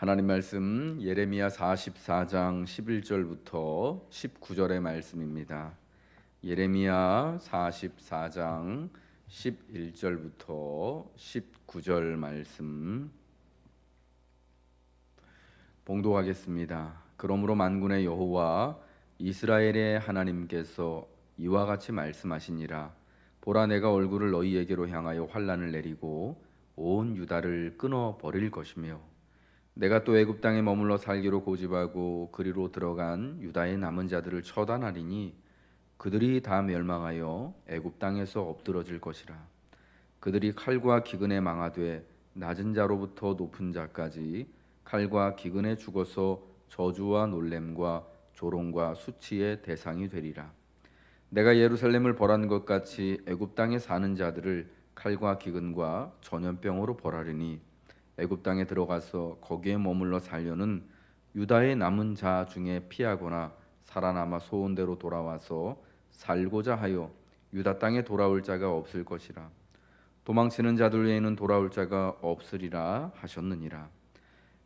하나님 말씀 예레미야 44장 11절부터 19절의 말씀입니다. 예레미야 44장 11절부터 19절 말씀 봉독하겠습니다. 그러므로 만군의 여호와 이스라엘의 하나님께서 이와 같이 말씀하시니라 보라 내가 얼굴을 너희에게로 향하여 환란을 내리고 온 유다를 끊어 버릴 것이며 내가 또 애굽 땅에 머물러 살기로 고집하고 그리로 들어간 유다의 남은 자들을 처단하리니 그들이 다 멸망하여 애굽 땅에서 엎드러질 것이라. 그들이 칼과 기근에 망하되 낮은 자로부터 높은 자까지 칼과 기근에 죽어서 저주와 놀램과 조롱과 수치의 대상이 되리라. 내가 예루살렘을 벌한 것 같이 애굽 땅에 사는 자들을 칼과 기근과 전염병으로 벌하리니 애굽 땅에 들어가서 거기에 머물러 살려는 유다의 남은 자 중에 피하거나 살아남아 소원대로 돌아와서 살고자 하여 유다 땅에 돌아올 자가 없을 것이라. 도망치는 자들 외에는 돌아올 자가 없으리라 하셨느니라.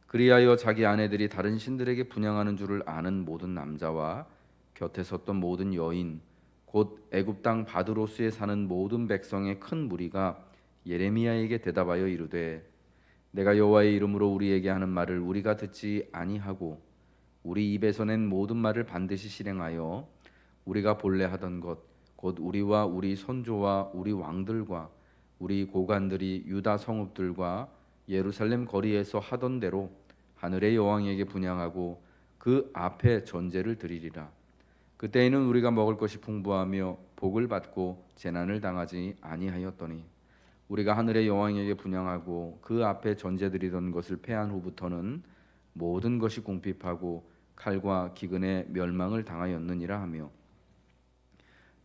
그리하여 자기 아내들이 다른 신들에게 분양하는 줄을 아는 모든 남자와 곁에 섰던 모든 여인 곧 애굽 땅 바드로스에 사는 모든 백성의 큰 무리가 예레미야에게 대답하여 이르되 내가 여호와의 이름으로 우리에게 하는 말을 우리가 듣지 아니하고 우리 입에서 낸 모든 말을 반드시 실행하여 우리가 본래 하던 것 곧 우리와 우리 선조와 우리 왕들과 우리 고관들이 유다 성읍들과 예루살렘 거리에서 하던 대로 하늘의 여왕에게 분양하고 그 앞에 전제를 드리리라. 그때에는 우리가 먹을 것이 풍부하며 복을 받고 재난을 당하지 아니하였더니 우리가 하늘의 여왕에게 분양하고 그 앞에 전제드리던 것을 패한 후부터는 모든 것이 궁핍하고 칼과 기근에 멸망을 당하였느니라 하며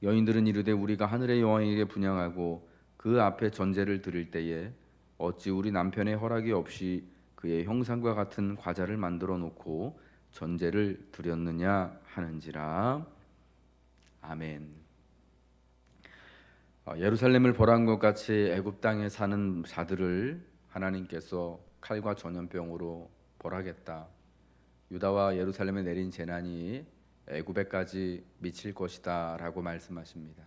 여인들은 이르되 우리가 하늘의 여왕에게 분양하고 그 앞에 전제를 드릴 때에 어찌 우리 남편의 허락이 없이 그의 형상과 같은 과자를 만들어 놓고 전제를 드렸느냐 하는지라 아멘. 어, 예루살렘을 벌한 것 같이 애굽 땅에 사는 자들을 하나님께서 칼과 전염병으로 벌하겠다. 유다와 예루살렘에 내린 재난이 애굽에까지 미칠 것이다라고 말씀하십니다.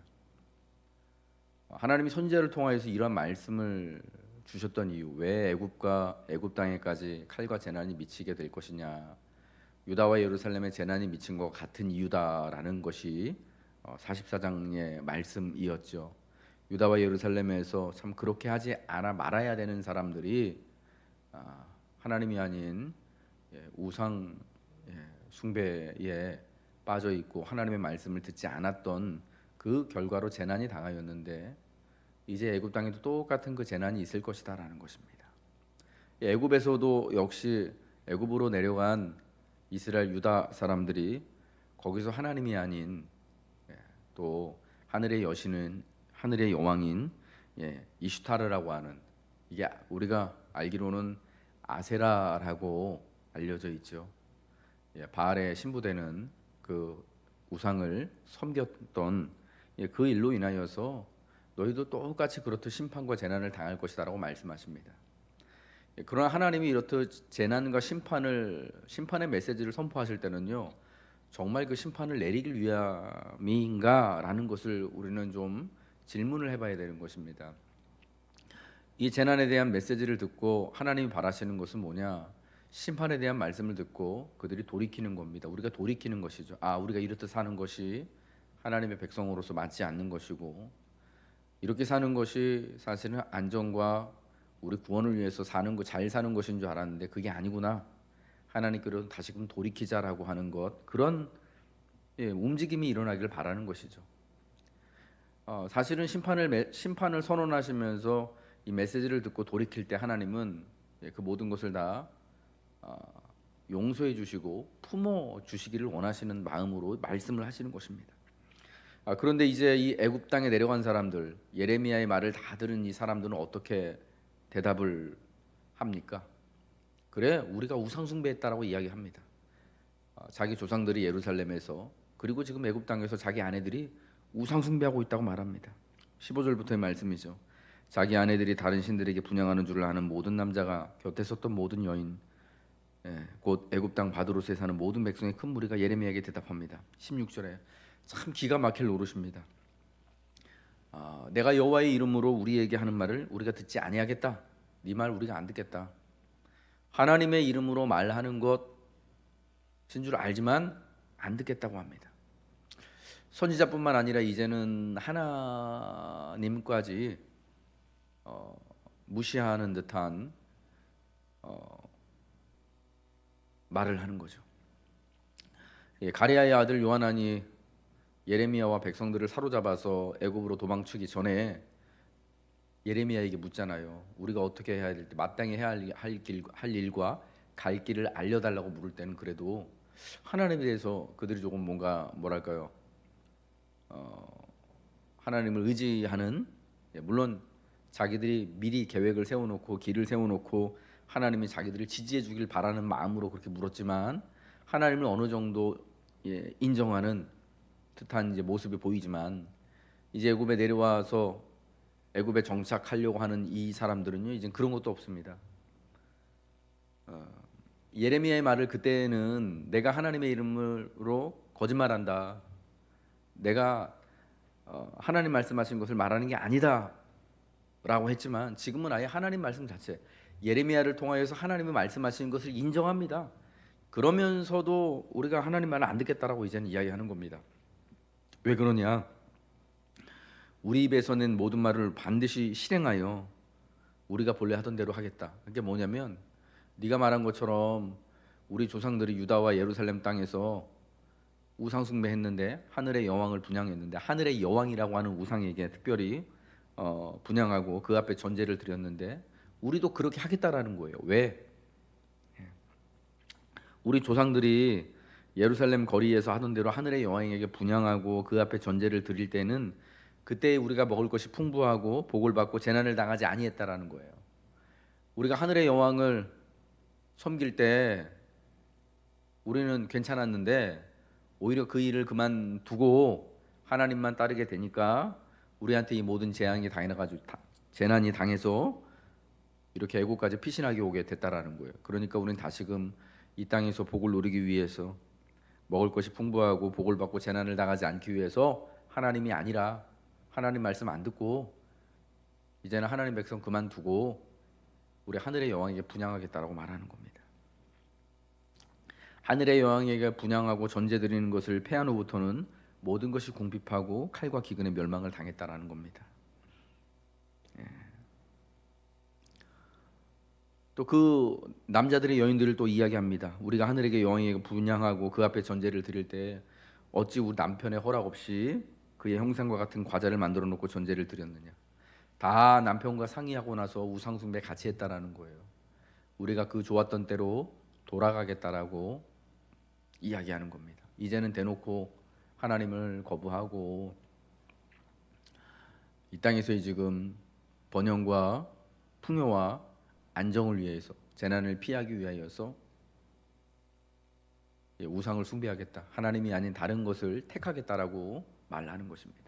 어, 하나님이 선지자를 통하여서 이런 말씀을 주셨던 이유, 왜 애굽과 애굽 땅에까지 칼과 재난이 미치게 될 것이냐? 유다와 예루살렘에 재난이 미친 것 같은 이유다라는 것이 44장의 어, 말씀이었죠. 유다와 예루살렘에서 참 그렇게 하지 않아 말아야 되는 사람들이 아, 하나님이 아닌 예, 우상 예, 숭배에 빠져 있고 하나님의 말씀을 듣지 않았던 그 결과로 재난이 당하였는데 이제 애굽 땅에도 똑같은 그 재난이 있을 것이다라는 것입니다. 애굽에서도 역시 애굽으로 내려간 이스라엘 유다 사람들이 거기서 하나님이 아닌 예, 또 하늘의 여신은 하늘의 여왕인 예, 이슈타르라고 하는 이게 우리가 알기로는 아세라라고 알려져 있죠. 예, 바알의 신부되는 그 우상을 섬겼던 예, 그 일로 인하여서 너희도 똑같이 그렇듯 심판과 재난을 당할 것이다라고 말씀하십니다. 예, 그러나 하나님이 이렇듯 재난과 심판을 심판의 메시지를 선포하실 때는요 정말 그 심판을 내리길 위함인가라는 것을 우리는 좀 질문을 해봐야 되는 것입니다. 이 재난에 대한 메시지를 듣고 하나님이 바라시는 것은 뭐냐? 심판에 대한 말씀을 듣고 그들이 돌이키는 겁니다. 우리가 돌이키는 것이죠. 아, 우리가 이렇듯 사는 것이 하나님의 백성으로서 맞지 않는 것이고 이렇게 사는 것이 사실은 안정과 우리 구원을 위해서 사는 것, 잘 사는 것인 줄 알았는데 그게 아니구나. 하나님께로 다시금 돌이키자라고 하는 것 그런 예, 움직임이 일어나기를 바라는 것이죠. 어, 사실은 심판을 심판을 선언하시면서 이 메시지를 듣고 돌이킬 때 하나님은 예, 그 모든 것을 다 어, 용서해 주시고 품어 주시기를 원하시는 마음으로 말씀을 하시는 것입니다. 아, 그런데 이제 이 애굽 땅에 내려간 사람들 예레미야의 말을 다 들은 이 사람들은 어떻게 대답을 합니까? 그래 우리가 우상 숭배했다라고 이야기합니다. 어, 자기 조상들이 예루살렘에서 그리고 지금 애굽 땅에서 자기 아내들이 우상 숭배하고 있다고 말합니다. 15절부터의 말씀이죠. 자기 아내들이 다른 신들에게 분양하는 줄을 아는 모든 남자가 곁에 섰던 모든 여인 예, 곧 애굽 땅 바드로스에 사는 모든 백성의 큰 무리가 예레미야에게 대답합니다. 16절에 참 기가 막힐 노릇입니다. 아, 내가 여호와의 이름으로 우리에게 하는 말을 우리가 듣지 아니하겠다. 네 말 우리가 안 듣겠다. 하나님의 이름으로 말하는 것인 줄 알지만 안 듣겠다고 합니다. 선지자뿐만 아니라 이제는 하나님까지 어, 무시하는 듯한 어, 말을 하는 거죠. 예, 가리아의 아들 요하난이 예레미야와 백성들을 사로잡아서 애굽으로 도망치기 전에 예레미야에게 묻잖아요. 우리가 어떻게 해야 될지 마땅히 해야 할, 할, 길, 할 일과 갈 길을 알려달라고 물을 때는 그래도 하나님에 대해서 그들이 조금 뭔가 뭐랄까요? 어, 하나님을 의지하는 예, 물론 자기들이 미리 계획을 세워놓고 길을 세워놓고 하나님이 자기들을 지지해 주길 바라는 마음으로 그렇게 물었지만 하나님을 어느 정도 예, 인정하는 듯한 이제 모습이 보이지만 이제 애굽에 내려와서 애굽에 정착하려고 하는 이 사람들은요 이제 그런 것도 없습니다. 어, 예레미야의 말을 그때는 내가 하나님의 이름으로 거짓말한다. 내가 어, 하나님 말씀하신 것을 말하는 게 아니다라고 했지만 지금은 아예 하나님 말씀 자체 예레미야를 통하여서 하나님이 말씀하신 것을 인정합니다. 그러면서도 우리가 하나님 말을 안 듣겠다라고 이제는 이야기하는 겁니다. 왜 그러냐? 우리 입에서 낸 모든 말을 반드시 실행하여 우리가 본래 하던 대로 하겠다. 그게 뭐냐면 네가 말한 것처럼 우리 조상들이 유다와 예루살렘 땅에서 우상 숭배했는데 하늘의 여왕을 분양했는데 하늘의 여왕이라고 하는 우상에게 특별히 어, 분양하고 그 앞에 전제를 드렸는데 우리도 그렇게 하겠다라는 거예요. 왜? 예. 우리 조상들이 예루살렘 거리에서 하던 대로 하늘의 여왕에게 분양하고 그 앞에 전제를 드릴 때는 그때 우리가 먹을 것이 풍부하고 복을 받고 재난을 당하지 아니했다라는 거예요. 우리가 하늘의 여왕을 섬길 때 우리는 괜찮았는데 오히려 그 일을 그만두고 하나님만 따르게 되니까 우리한테 이 모든 재앙이 당해가지고 재난이 당해서 이렇게 애국까지 피신하게 오게 됐다라는 거예요. 그러니까 우리는 다시금 이 땅에서 복을 누리기 위해서 먹을 것이 풍부하고 복을 받고 재난을 당하지 않기 위해서 하나님이 아니라 하나님 말씀 안 듣고 이제는 하나님 백성 그만두고 우리 하늘의 여왕에게 분양하겠다라고 말하는 겁니다. 하늘의 여왕에게 분양하고 전제 드리는 것을 패한 후부터는 모든 것이 궁핍하고 칼과 기근의 멸망을 당했다라는 겁니다. 예. 또그 남자들의 여인들을 또 이야기합니다. 우리가 하늘에게 여왕에게 분양하고 그 앞에 전제를 드릴 때 어찌 우리 남편의 허락 없이 그의 형상과 같은 과자를 만들어 놓고 전제를 드렸느냐? 다 남편과 상의하고 나서 우상 숭배 같이 했다라는 거예요. 우리가 그 좋았던 때로 돌아가겠다라고 이야기하는 겁니다. 이제는 대놓고 하나님을 거부하고 이 땅에서 지금 번영과 풍요와 안정을 위해서 재난을 피하기 위하여서 예, 우상을 숭배하겠다. 하나님이 아닌 다른 것을 택하겠다라고 말하는 것입니다.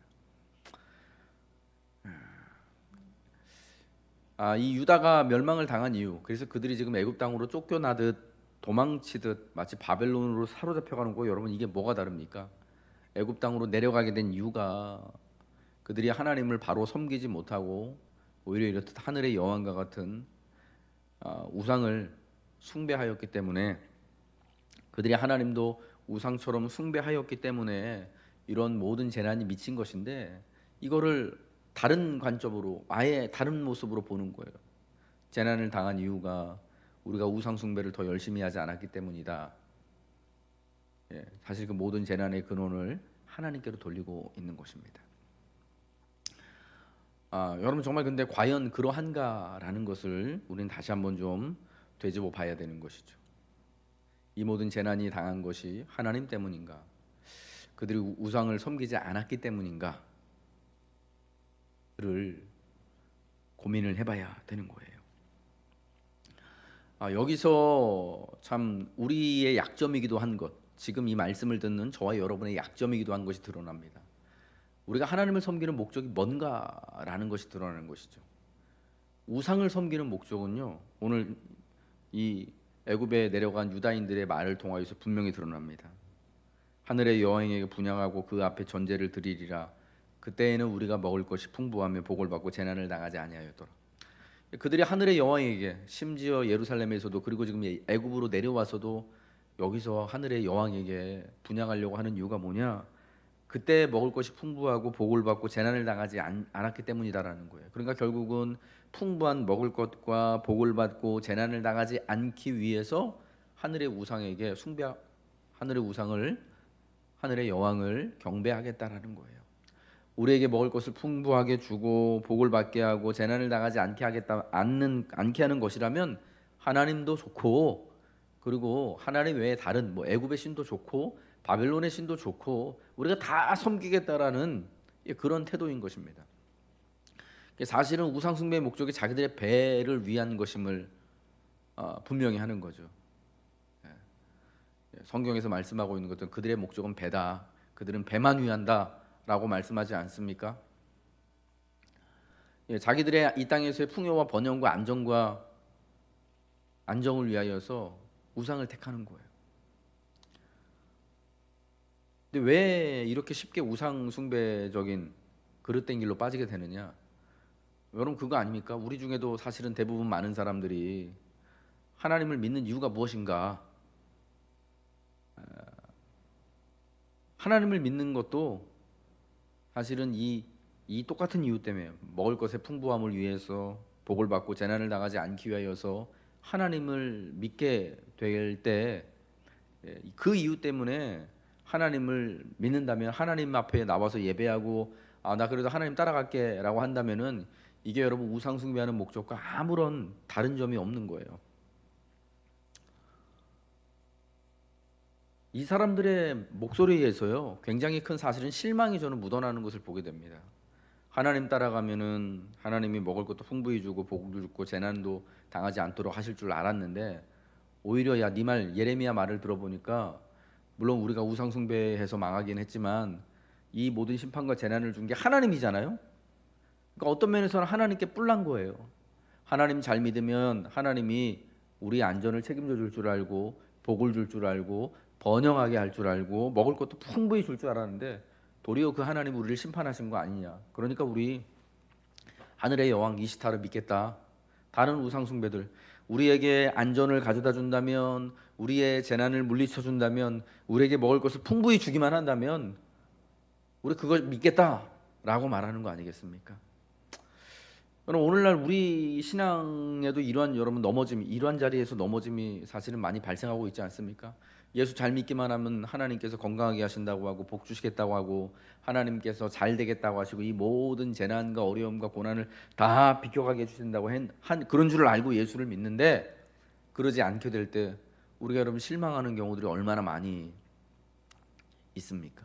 아, 이 유다가 멸망을 당한 이유. 그래서 그들이 지금 애굽 땅으로 쫓겨나듯 도망치듯 마치 바벨론으로 사로잡혀가는 거 여러분 이게 뭐가 다릅니까? 애굽 땅으로 내려가게 된 이유가 그들이 하나님을 바로 섬기지 못하고 오히려 이렇듯 하늘의 여왕과 같은 아, 우상을 숭배하였기 때문에 그들이 하나님도 우상처럼 숭배하였기 때문에 이런 모든 재난이 미친 것인데 이거를 다른 관점으로 아예 다른 모습으로 보는 거예요. 재난을 당한 이유가 우리가 우상 숭배를 더 열심히 하지 않았기 때문이다. 예, 사실 그 모든 재난의 근원을 하나님께로 돌리고 있는 것입니다. 아, 여러분 정말 근데 과연 그러한가라는 것을 우리는 다시 한번 좀 되짚어 봐야 되는 것이죠. 이 모든 재난이 당한 것이 하나님 때문인가? 그들이 우상을 섬기지 않았기 때문인가를 고민을 해봐야 되는 거예요. 아, 여기서 참 우리의 약점이기도 한 것, 지금 이 말씀을 듣는 저와 여러분의 약점이기도 한 것이 드러납니다. 우리가 하나님을 섬기는 목적이 뭔가라는 것이 드러나는 것이죠. 우상을 섬기는 목적은요. 오늘 이 애굽에 내려간 유다인들의 말을 통하여서 분명히 드러납니다. 하늘의 여왕에게 분양하고 그 앞에 전제를 드리리라. 그때에는 우리가 먹을 것이 풍부하며 복을 받고 재난을 당하지 아니하였더라. 그들이 하늘의 여왕에게 심지어 예루살렘에서도 그리고 지금 애굽으로 내려와서도 여기서 하늘의 여왕에게 분양하려고 하는 이유가 뭐냐? 그때 먹을 것이 풍부하고 복을 받고 재난을 당하지 않, 않았기 때문이다라는 거예요. 그러니까 결국은 풍부한 먹을 것과 복을 받고 재난을 당하지 않기 위해서 하늘의 우상에게 숭배 하늘의 우상을 하늘의 여왕을 경배하겠다라는 거예요. 우리에게 먹을 것을 풍부하게 주고 복을 받게 하고 재난을 당하지 않게 하겠다 않는 않게 하는 것이라면 하나님도 좋고 그리고 하나님 외에 다른 뭐 애굽의 신도 좋고 바벨론의 신도 좋고 우리가 다 섬기겠다라는 그런 태도인 것입니다. 사실은 우상 숭배의 목적이 자기들의 배를 위한 것임을 어, 분명히 하는 거죠. 예. 성경에서 말씀하고 있는 것은 그들의 목적은 배다. 그들은 배만 위한다 라고 말씀하지 않습니까? 예, 자기들의 이 땅에서의 풍요와 번영과 안정과 안정을 위하여서 우상을 택하는 거예요. 근데 왜 이렇게 쉽게 우상 숭배적인 그릇된 길로 빠지게 되느냐? 여러분 그거 아닙니까? 우리 중에도 사실은 대부분 많은 사람들이 하나님을 믿는 이유가 무엇인가? 아, 하나님을 믿는 것도 사실은 이, 이 똑같은 이유 때문에 먹을 것의 풍부함을 위해서 복을 받고 재난을 당하지 않기 위하여서 하나님을 믿게 될 때 그 이유 때문에 하나님을 믿는다면 하나님 앞에 나와서 예배하고 아 나 그래도 하나님 따라갈게라고 한다면은 이게 여러분 우상 숭배하는 목적과 아무런 다른 점이 없는 거예요. 이 사람들의 목소리에서요 굉장히 큰 사실은 실망이 저는 묻어나는 것을 보게 됩니다. 하나님 따라가면은 하나님이 먹을 것도 풍부히 주고 복도 주고 재난도 당하지 않도록 하실 줄 알았는데 오히려 야 네 말 예레미야 말을 들어보니까 물론 우리가 우상 숭배해서 망하긴 했지만 이 모든 심판과 재난을 준 게 하나님이잖아요. 그러니까 어떤 면에서는 하나님께 뿔난 거예요. 하나님 잘 믿으면 하나님이 우리 안전을 책임져 줄 줄 알고 복을 줄 줄 알고 번영하게 할 줄 알고 먹을 것도 풍부히 줄 줄 알았는데 도리어 그 하나님 우리를 심판하신 거 아니냐. 그러니까 우리 하늘의 여왕 이시타를 믿겠다. 다른 우상 숭배들 우리에게 안전을 가져다 준다면 우리의 재난을 물리쳐 준다면 우리에게 먹을 것을 풍부히 주기만 한다면 우리 그걸 믿겠다라고 말하는 거 아니겠습니까? 여러분 오늘날 우리 신앙에도 이러한 여러분 넘어짐, 이러한 자리에서 넘어짐이 사실은 많이 발생하고 있지 않습니까? 예수 잘 믿기만 하면 하나님께서 건강하게 하신다고 하고 복 주시겠다고 하고 하나님께서 잘 되겠다고 하시고 이 모든 재난과 어려움과 고난을 다 비켜가게 해주신다고 한 그런 줄을 알고 예수를 믿는데 그러지 않게 될 때 우리가 여러분 실망하는 경우들이 얼마나 많이 있습니까?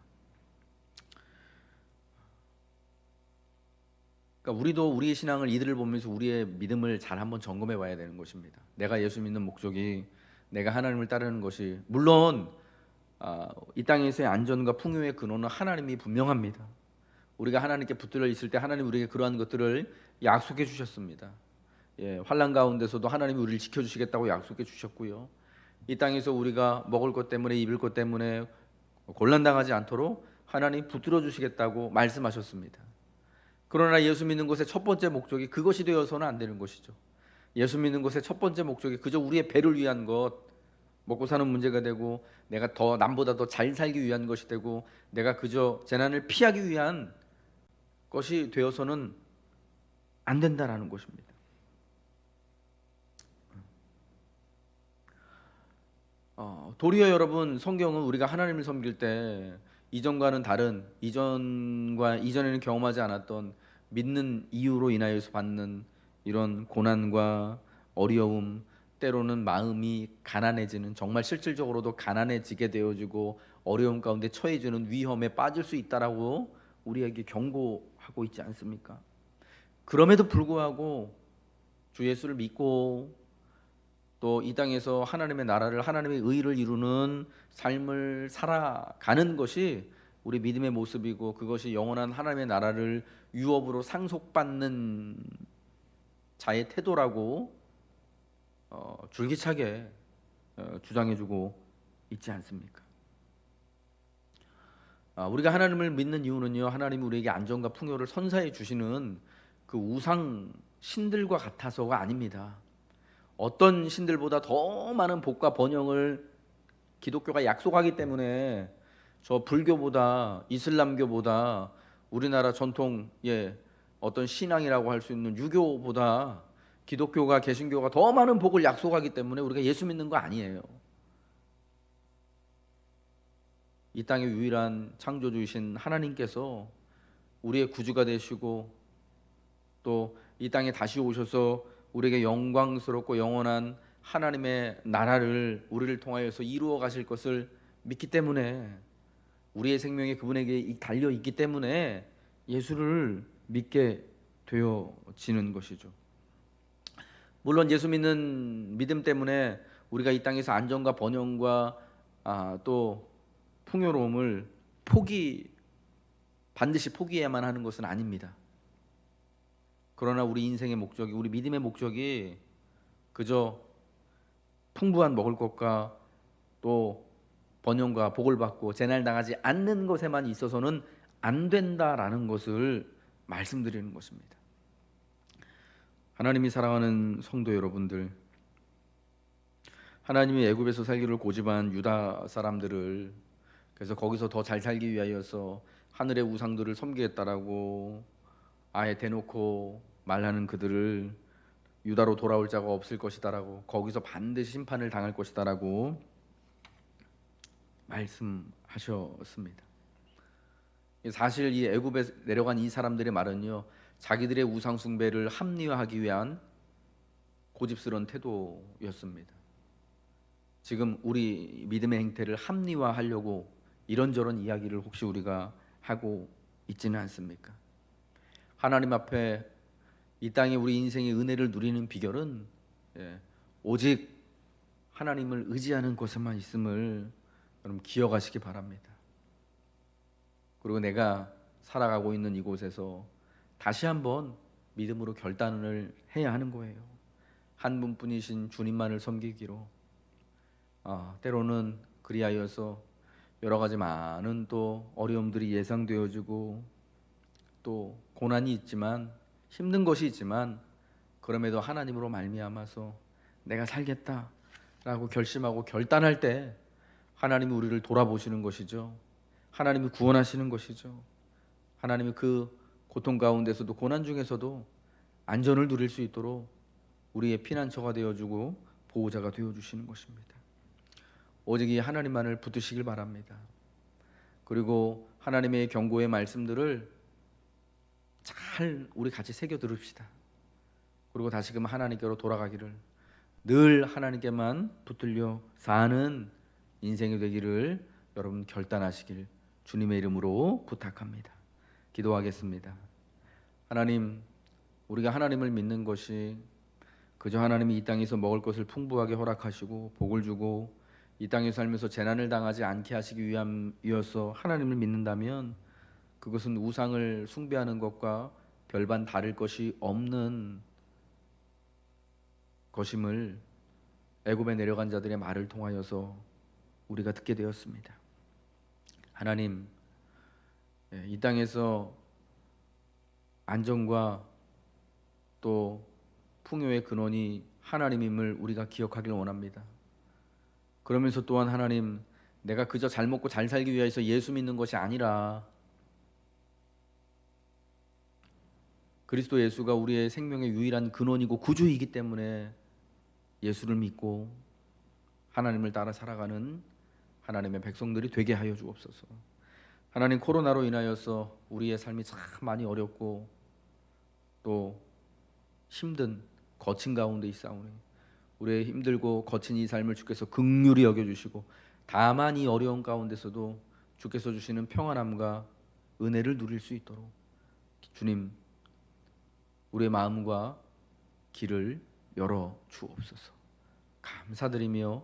그러니까 우리도 우리의 신앙을 이들을 보면서 우리의 믿음을 잘 한번 점검해 봐야 되는 것입니다. 내가 예수 믿는 목적이 내가 하나님을 따르는 것이 물론 아, 이 땅에서의 안전과 풍요의 근원은 하나님이 분명합니다. 우리가 하나님께 붙들려 있을 때 하나님 우리에게 그러한 것들을 약속해 주셨습니다. 예, 환란 가운데서도 하나님이 우리를 지켜 주시겠다고 약속해 주셨고요. 이 땅에서 우리가 먹을 것 때문에 입을 것 때문에 곤란 당하지 않도록 하나님 붙들어 주시겠다고 말씀하셨습니다. 그러나 예수 믿는 것의 첫 번째 목적이 그것이 되어서는 안 되는 것이죠. 예수 믿는 것의 첫 번째 목적이 그저 우리의 배를 위한 것, 먹고 사는 문제가 되고 내가 더 남보다 더 잘 살기 위한 것이 되고 내가 그저 재난을 피하기 위한 것이 되어서는 안 된다라는 것입니다. 어, 도리어 여러분 성경은 우리가 하나님을 섬길 때 이전과는 다른 이전과 이전에는 경험하지 않았던 믿는 이유로 인하여서 받는 이런 고난과 어려움 때로는 마음이 가난해지는 정말 실질적으로도 가난해지게 되어지고 어려움 가운데 처해지는 위험에 빠질 수 있다라고 우리에게 경고하고 있지 않습니까? 그럼에도 불구하고 주 예수를 믿고 또 이 땅에서 하나님의 나라를 하나님의 의를 이루는 삶을 살아가는 것이 우리 믿음의 모습이고 그것이 영원한 하나님의 나라를 유업으로 상속받는 자의 태도라고 어, 줄기차게 어, 주장해주고 있지 않습니까? 아, 우리가 하나님을 믿는 이유는요. 하나님이 우리에게 안정과 풍요를 선사해 주시는 그 우상 신들과 같아서가 아닙니다. 어떤 신들보다 더 많은 복과 번영을 기독교가 약속하기 때문에 저 불교보다 이슬람교보다 우리나라 전통의 어떤 신앙이라고 할 수 있는 유교보다 기독교가 개신교가 더 많은 복을 약속하기 때문에 우리가 예수 믿는 거 아니에요. 이 땅의 유일한 창조주이신 하나님께서 우리의 구주가 되시고 또 이 땅에 다시 오셔서 우리에게 영광스럽고 영원한 하나님의 나라를 우리를 통하여서 이루어 가실 것을 믿기 때문에 우리의 생명이 그분에게 달려 있기 때문에 예수를 믿게 되어지는 것이죠. 물론 예수 믿는 믿음 때문에 우리가 이 땅에서 안정과 번영과 아, 또 풍요로움을 포기 반드시 포기해야만 하는 것은 아닙니다. 그러나 우리 인생의 목적이 우리 믿음의 목적이 그저 풍부한 먹을 것과 또 번영과 복을 받고 재날 당하지 않는 것에만 있어서는 안 된다라는 것을 말씀드리는 것입니다. 하나님이 사랑하는 성도 여러분들, 하나님이 애굽에서 살기를 고집한 유다 사람들을 그래서 거기서 더 잘 살기 위하여서 하늘의 우상들을 섬기겠다라고 아예 대놓고 말하는 그들을 유다로 돌아올 자가 없을 것이다라고 거기서 반드시 심판을 당할 것이다라고 말씀하셨습니다. 사실 이 애굽에 내려간 이 사람들의 말은요 자기들의 우상 숭배를 합리화하기 위한 고집스러운 태도였습니다. 지금 우리 믿음의 행태를 합리화하려고 이런저런 이야기를 혹시 우리가 하고 있지는 않습니까? 하나님 앞에 이 땅에 우리 인생의 은혜를 누리는 비결은 예, 오직 하나님을 의지하는 곳에만 있음을 여러분 기억하시기 바랍니다. 그리고 내가 살아가고 있는 이곳에서 다시 한번 믿음으로 결단을 해야 하는 거예요. 한 분뿐이신 주님만을 섬기기로. 아, 때로는 그리하여서 여러 가지 많은 또 어려움들이 예상되어지고 또 고난이 있지만 힘든 것이 있지만 그럼에도 하나님으로 말미암아서 내가 살겠다라고 결심하고 결단할 때 하나님이 우리를 돌아보시는 것이죠. 하나님이 구원하시는 것이죠. 하나님이 그 고통 가운데서도 고난 중에서도 안전을 누릴 수 있도록 우리의 피난처가 되어 주고 보호자가 되어 주시는 것입니다. 오직 이 하나님만을 붙드시길 바랍니다. 그리고 하나님의 경고의 말씀들을 잘 우리 같이 새겨 들읍시다. 그리고 다시금 하나님께로 돌아가기를 늘 하나님께만 붙들려 사는 인생이 되기를 여러분 결단하시길 주님의 이름으로 부탁합니다. 기도하겠습니다. 하나님, 우리가 하나님을 믿는 것이 그저 하나님이 이 땅에서 먹을 것을 풍부하게 허락하시고 복을 주고 이 땅에 살면서 재난을 당하지 않게 하시기 위함이어서 하나님을 믿는다면 그것은 우상을 숭배하는 것과 별반 다를 것이 없는 것임을 애굽에 내려간 자들의 말을 통하여서 우리가 듣게 되었습니다. 하나님, 예, 이 땅에서 안정과 또 풍요의 근원이 하나님임을 우리가 기억하길 원합니다. 그러면서 또한 하나님, 내가 그저 잘 먹고 잘 살기 위해서 예수 믿는 것이 아니라 그리스도 예수가 우리의 생명의 유일한 근원이고 구주이기 때문에 예수를 믿고 하나님을 따라 살아가는 하나님의 백성들이 되게 하여 주옵소서. 하나님 코로나로 인하여서 우리의 삶이 참 많이 어렵고 또 힘든 거친 가운데 있사오니 우리의 힘들고 거친 이 삶을 주께서 극률히 여겨 주시고 다만 이 어려운 가운데서도 주께서 주시는 평안함과 은혜를 누릴 수 있도록 주님 우리의 마음과 길을 열어 주옵소서. 감사드리며